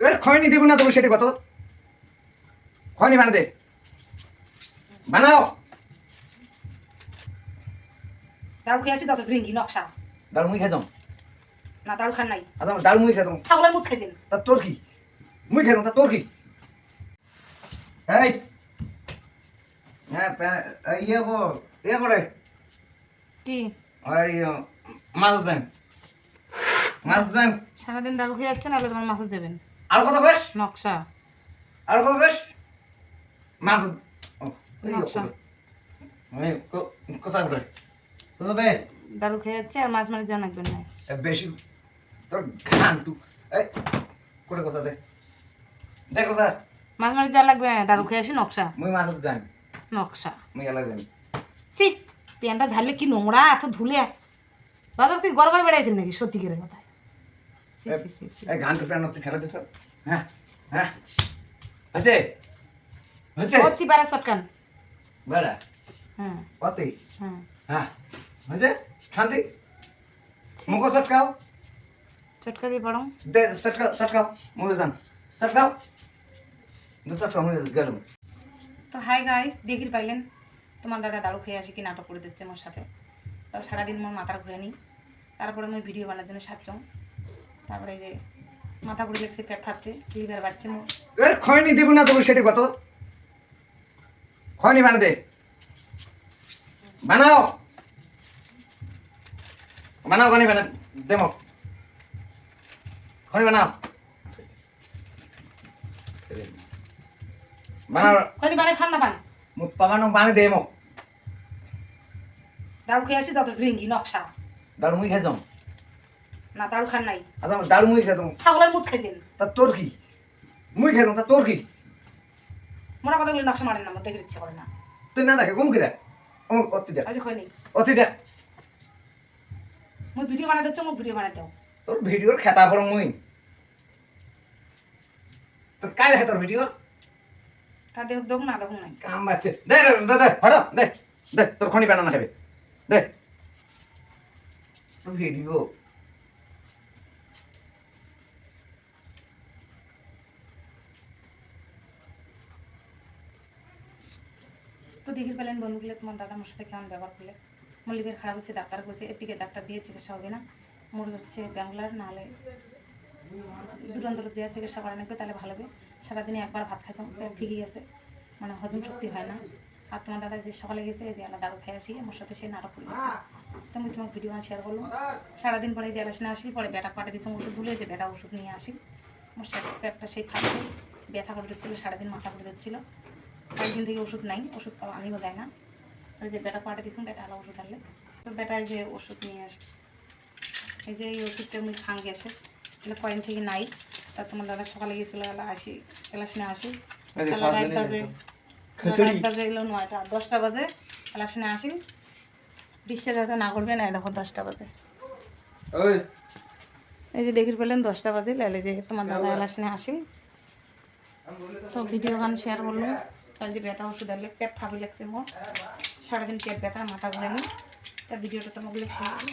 এবার খয়নি দেবো না তুমি সেটা কত? খয়নি বানা দে। বানাও। দারু খেয়ে আসি তত ভৃঙ্গি নকশা। দাঁড় মুই খেয়ে যাও না দারু খান নাই। আচ্ছা দাঁড় মুই খেয়ে যাও ছাগলের মুখ খাইছেন। তা তোর কি? মুই খেয়ে যাও তা তোর কি? এই। হ্যাঁ ইয়ে কর ইয়ে করে কি? ওই মাছ দেন মাছ দেন সারাদিন দারু খেয়ে যাচ্ছেন আবার তোমার মাছ যাবেন আর কত বেশ নকশা। আর কত বেশ মাছ নকশা। কোথা করে কোথা দে? দারু খেয়ে যাচ্ছে আর মাছ মারে জানা লাগবেন না বেশি তোর ঘান টু এই কোটে কোথা দে? দে কোথা মাছ মারে যা লাগবে না দারু খেয়ে আসি নকশা। মুই মাছ জানি নকশা। মুই এলা জানি সি প্যান্টটা ঝাড়লে কি নোংরা এত ধুলে বাজার তুই গড় গড় বেড়াইছেন নাকি সত্যি করে কথা? প্যান হ্যাঁ হ্যাঁ হচ্ছে হচ্ছে বেড়া হ্যাঁ অতি হ্যাঁ হ্যাঁ হয়েছে শান্তি মুখ চটকাও চটকা দিয়ে পড়ো দে চটকাও চটকাও মুখে যান চটকাও দে চটকাও মুখে গেলাম তো হাই গাইস দেখি পাইলেন? তোমার দাদা দারু খেয়ে আসি কি নাটক করে দিচ্ছে আমার সাথে? তো সারাদিন মোর মাথা ঘুরে নিই। তারপরে আমি ভিডিও বানার জন্য সাজছম তারপরে যে মাথা ঘুরে লেগছে পেট ফাটছে লিভার বাচ্চে এবার খয়নি দেবো না তুমি সেটা কত? খয়নি বানা দে বানাও। বানাও খনি বানা দে মোক খনি বানাও। বানাও। কয়নি বানাই খান না পান মোক পাবানো বানি দে মোক দারু খেয়ে আসি তত ভৃঙ্গি নকশা। দাঁড় মুই খেয়ে যাও। না দারু খান নাই। আচ্ছা মুই যাও ছাগলের মুখ খাইছেন? তা তোর কি? মুই যাও তা তোর কি? মোরা কথাগুলো নকশা মারেন না মোর দেখে ইচ্ছে করে না। তুই না দেখে কমুখি দেখ অমুক অতি দেখ। আজ খয়নি অতি দেখ। মুই ভিডিও বানাতে হচ্ছে মুখ ভিডিও হোক তোর ভিডিওর খেতা পর মুই। তোর কাই দেখে তোর ভিডিও? তা দেখ দেখুন না দেখুন নাই। কাম বাচ্ছে দে দে দে দে হড়ো দে দে তোর খনি বানানো হবে। দে। ভিডিও। তো দেখি পেলেন বন্ধুগুলো তোমার দাদা আমার সাথে কেমন ব্যবহার করলে? মল্লিকের খারাপ হচ্ছে, ডাক্তার করেছে এর দিকে ডাক্তার দিয়ে চিকিৎসা হবে না। মোর হচ্ছে ব্যাঙ্গালোর, নাহলে দূরান্তর যে চিকিৎসা করা নেবে তাহলে ভালো হবে। সারাদিনে একবার ভাত পেট ফিকে গেছে মানে হজম শক্তি হয় না। আর তোমার দাদা যে সকালে গেছে, এই আলাদা দারু খেয়ে আসি আমার সাথে সে নাটক করে তো আমি তোমার ভিডিও শেয়ার করলাম। সারাদিন পরে যে আলোচনা আসি পরে বেটা পাঠিয়ে দিয়েছে ওষুধ ভুলে যে বেটা ওষুধ নিয়ে আসি আমার সাথে পেটটা সেই ফাটছে, ব্যথা করে দিচ্ছিল, সারাদিন মাথা করে দিচ্ছিল কয়েকদিন থেকে ওষুধ নাই ওষুধ আমিও দেয় না। ওই যে বেটা পাঠিয়ে দিয়েছিলাম বেটা আলো ওষুধ আনলে। তো বেটা যে ওষুধ নিয়ে আসে এই যে এই ওষুধটা আমি খান গেছে তাহলে কয়েকদিন থেকে নাই। তা তোমার দাদা সকালে গেছিল এলা আসি এলাস নিয়ে আসি। রাত বাজে। রাত বাজে এলো নয়টা দশটা বাজে এলাস নিয়ে আসি। বিশ্বাস হয়তো না করবে না এই দেখো দশটা বাজে। এই যে দেখি পেলেন দশটা বাজে লাইলে যে তোমার দাদা এলাস নিয়ে আসি। তো ভিডিও গান শেয়ার করল তার যে ব্যথা ওষুধ আনলে, পেট ফাঁপি লাগছে মোট সারাদিন পেট ব্যথা, মাথা ঘুরে নি তার ভিডিওটা তোমাকে করল